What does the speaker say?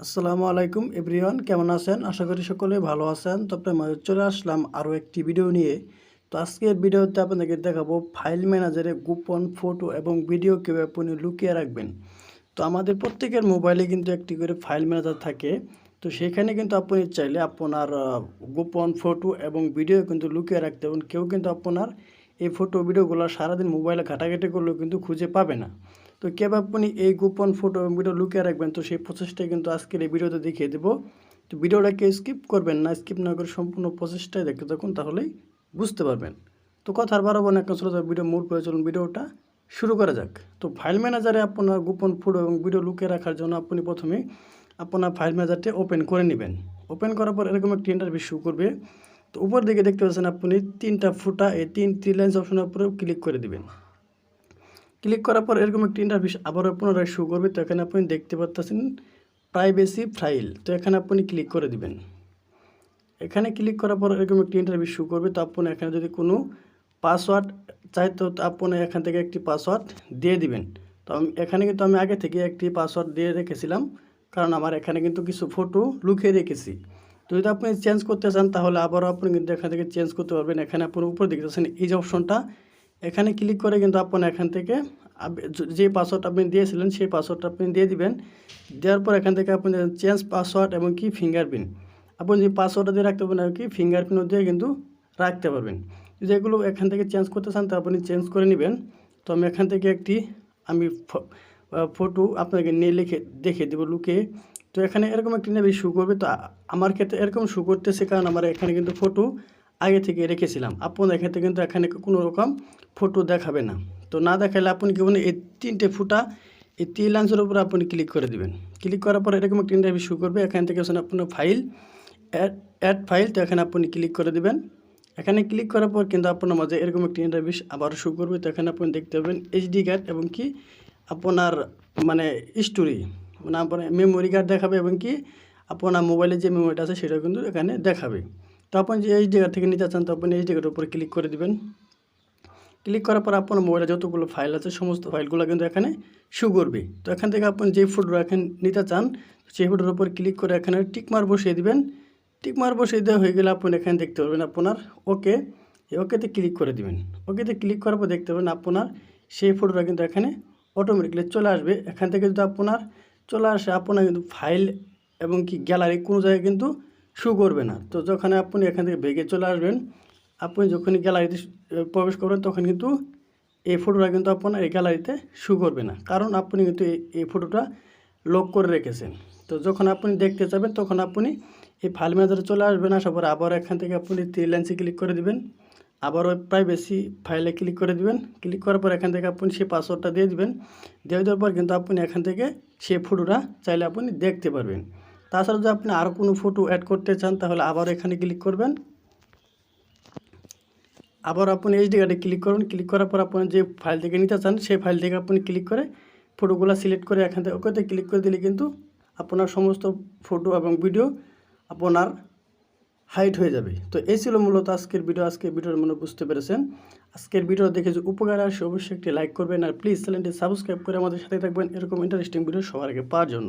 আসসালামু আলাইকুম এভরিওয়ান, কেমন আছেন? আশা করি সকলে ভালো আছেন। তবে মাঝে চলে আসলাম আরও একটি ভিডিও নিয়ে। তো আজকের ভিডিওতে আপনাদেরকে দেখাবো ফাইল ম্যানেজারে গোপন ফটো এবং ভিডিও কীভাবে আপনি লুকিয়ে রাখবেন। তো আমাদের প্রত্যেকের মোবাইলে কিন্তু একটি করে ফাইল ম্যানেজার থাকে। তো সেখানে কিন্তু আপনি চাইলে আপনার গোপন ফটো এবং ভিডিও কিন্তু লুকিয়ে রাখতে এবং কেউ কিন্তু আপনার এই ফটো, ভিডিওগুলো সারাদিন মোবাইলে ঘাটাঘাটি করলেও কিন্তু খুঁজে পাবে না। তো কেব আপনি এই গোপন ফটো ভিডিও লুকিয়ে রাখবেন। তো সেই প্রচেষ্টাই কিন্তু আজকের এই ভিডিওতে দেখিয়ে দেবো। তো ভিডিওটাকে স্কিপ করবেন না স্কিপ না করে সম্পূর্ণ প্রচেষ্টায় দেখতে থাকুন, তাহলেই বুঝতে পারবেন। তো কথার বারবার একটা ছোটো ভিডিও মূল চলুন ভিডিওটা শুরু করা যাক। তো ফাইল ম্যানেজারে আপনার গোপন ফটো এবং ভিডিও লুকিয়ে রাখার জন্য আপনি প্রথমে আপনার ফাইল ম্যানেজারটি ওপেন করে নেবেন। ওপেন করার পর এরকম একটি ইন্টারভিউ শু করবে। তো উপর দিকে দেখতে পাচ্ছেন আপনি তিনটা ফুটা, এই তিন থ্রি লাইন্স অপশনের উপরে ক্লিক করে দিবেন। ক্লিক করার পর এরকম একটি ইন্টারভিউ আবারও পুনরায় শু করবে। তো এখানে আপনি দেখতে পাচ্ছেন প্রাইভেসি ফাইল তো এখানে আপনি ক্লিক করে দিবেন। এখানে ক্লিক করার পর এরকম একটি ইন্টারভিউ শু করবে। তো আপনি এখানে যদি কোনো পাসওয়ার্ড চাই, তো আপনি এখান থেকে একটি পাসওয়ার্ড দিয়ে দিবেন। তো আমি, এখানে কিন্তু আমি আগে থেকে একটি পাসওয়ার্ড দিয়ে রেখেছিলাম। কারণ আমার এখানে কিন্তু কিছু ফটো লুকিয়ে রেখেছি। তো যদি আপনি চেঞ্জ করতে চান, তাহলে আবারও আপনি কিন্তু এখান থেকে চেঞ্জ করতে পারবেন। এখানে আপনি উপর দিকে যাচ্ছেন, এই যে অপশনটা এখানে ক্লিক করে কিন্তু আপনি এখান থেকে যে পাসওয়ার্ড আপনি দিয়েছিলেন, সেই পাসওয়ার্ডটা আপনি দিয়ে দিবেন। দেওয়ার পর এখান থেকে আপনি চেঞ্জ পাসওয়ার্ড এবং কি ফিঙ্গারপ্রিন্ট আপনি যে পাসওয়ার্ডটা দিয়ে রাখতে পারবেন আর কি ফিঙ্গারপ্রিন্টও দিয়ে কিন্তু রাখতে পারবেন। যদি এগুলো এখান থেকে চেঞ্জ করতে চান, তো আপনি চেঞ্জ করে নেবেন। তো আমি এখান থেকে একটি, আমি ফটো আপনাকে নিয়ে লিখে দেখে দেবো লুকে। তো এখানে এরকম একটি নেবে শু করবে। তো আমার ক্ষেত্রে এরকম শু করতেছে কারণ আমার এখানে কিন্তু ফটো আগে থেকে রেখেছিলাম। আপনাদের ক্ষেত্রে কিন্তু এখানে কোনো রকম ফটো দেখাবে না। তো না দেখালে আপনি কি এই তিনটে ফুটা এই তিন লাইন্সের উপরে আপনি ক্লিক করে দিবেন। ক্লিক করার পর এরকম একটা ইন্টারভিউ শু করবে। এখান থেকে আপনার ফাইল অ্যাড ফাইল তো এখানে আপনি ক্লিক করে দেবেন। এখানে ক্লিক করার পর কিন্তু আপনার মাঝে এরকম একটি ইন্টারভিউ আবার শু করবে। তো এখানে আপনি দেখতে পাবেন এইচডি কার্ড এবং কি আপনার মানে স্টোরি মানে আপনার মেমোরি কার্ড দেখাবে এবং কি আপনার মোবাইলে যে মেমোরিটা আছে সেটাও কিন্তু এখানে দেখাবে। তো আপনি যে এইচডি কার্ড থেকে নিতে চান তো আপনি এইচডি কার্ডের উপর ক্লিক করে দিবেন। ক্লিক করার পর আপনার মোবাইলে যতগুলো ফাইল আছে, সমস্ত ফাইলগুলো কিন্তু এখানে শু করবে। তো এখান থেকে আপনি যে ফটো এখন নিতে চান, সেই ফটোর উপর ক্লিক করে এখানে টিকমার বসিয়ে দিবেন। টিকমার বসিয়ে দেওয়া হয়ে গেলে আপনি এখানে দেখতে পাবেন আপনার ওকে এই ওকেতে ক্লিক করে দিবেন। ওকেতে ক্লিক করার পর দেখতে পাবেন আপনার সেই ফটোটা কিন্তু এখানে অটোমেটিকলি চলে আসবে। এখান থেকে যদি আপনার চলে আসে, আপনার কিন্তু ফাইল এবং কি গ্যালারি কোনো জায়গায় কিন্তু শু করবে না। তো যখন আপনি এখান থেকে বেগে চলে আসবেন, আপনি যখনই গ্যালারিতে প্রবেশ করবেন, তখন কিন্তু এই ফটোটা কিন্তু আপনার এই গ্যালারিতে শু করবে না। কারণ আপনি কিন্তু এই এই ফটোটা লক করে রেখেছেন। তো যখন আপনি দেখতে যাবেন, তখন আপনি এই ফাইল ম্যানেজারে চলে আসবেন, আসার পর আবার এখান থেকে আপনি থ্রি লাইন্সে ক্লিক করে দিবেন। আবার ওই প্রাইভেসি ফাইলে ক্লিক করে দিবেন। ক্লিক করার পর এখান থেকে আপনি সেই পাসওয়ার্ডটা দিয়ে দিবেন। দিয়ে দেওয়ার পর কিন্তু আপনি এখান থেকে সেই ফটোটা চাইলে আপনি দেখতে পারবেন। তাছাড়া যদি আপনি আরও কোনো ফটো অ্যাড করতে চান, তাহলে আবার এখানে ক্লিক করবেন। আবার আপনি এইচডি কার্ডে ক্লিক করুন। ক্লিক করার পর আপনি যে ফাইল থেকে নিতে চান, সেই ফাইল থেকে আপনি ক্লিক করে ফটোগুলো সিলেক্ট করে এখান থেকে ওকেতে ক্লিক করে দিলে কিন্তু আপনার সমস্ত ফটো এবং ভিডিও আপনার হাইট হয়ে যাবে। তো এই ছিল মূলত আজকের ভিডিও আজকের ভিডিওর মনে বুঝতে পেরেছেন। আজকের ভিডিও দেখে যে উপকার আসে, অবশ্যই একটি লাইক করবেন। আর প্লিজ চ্যানেলটি সাবস্ক্রাইব করে আমাদের সাথে থাকবেন। এরকম ইন্টারেস্টিং ভিডিও সবার আগে পাওয়ার জন্য।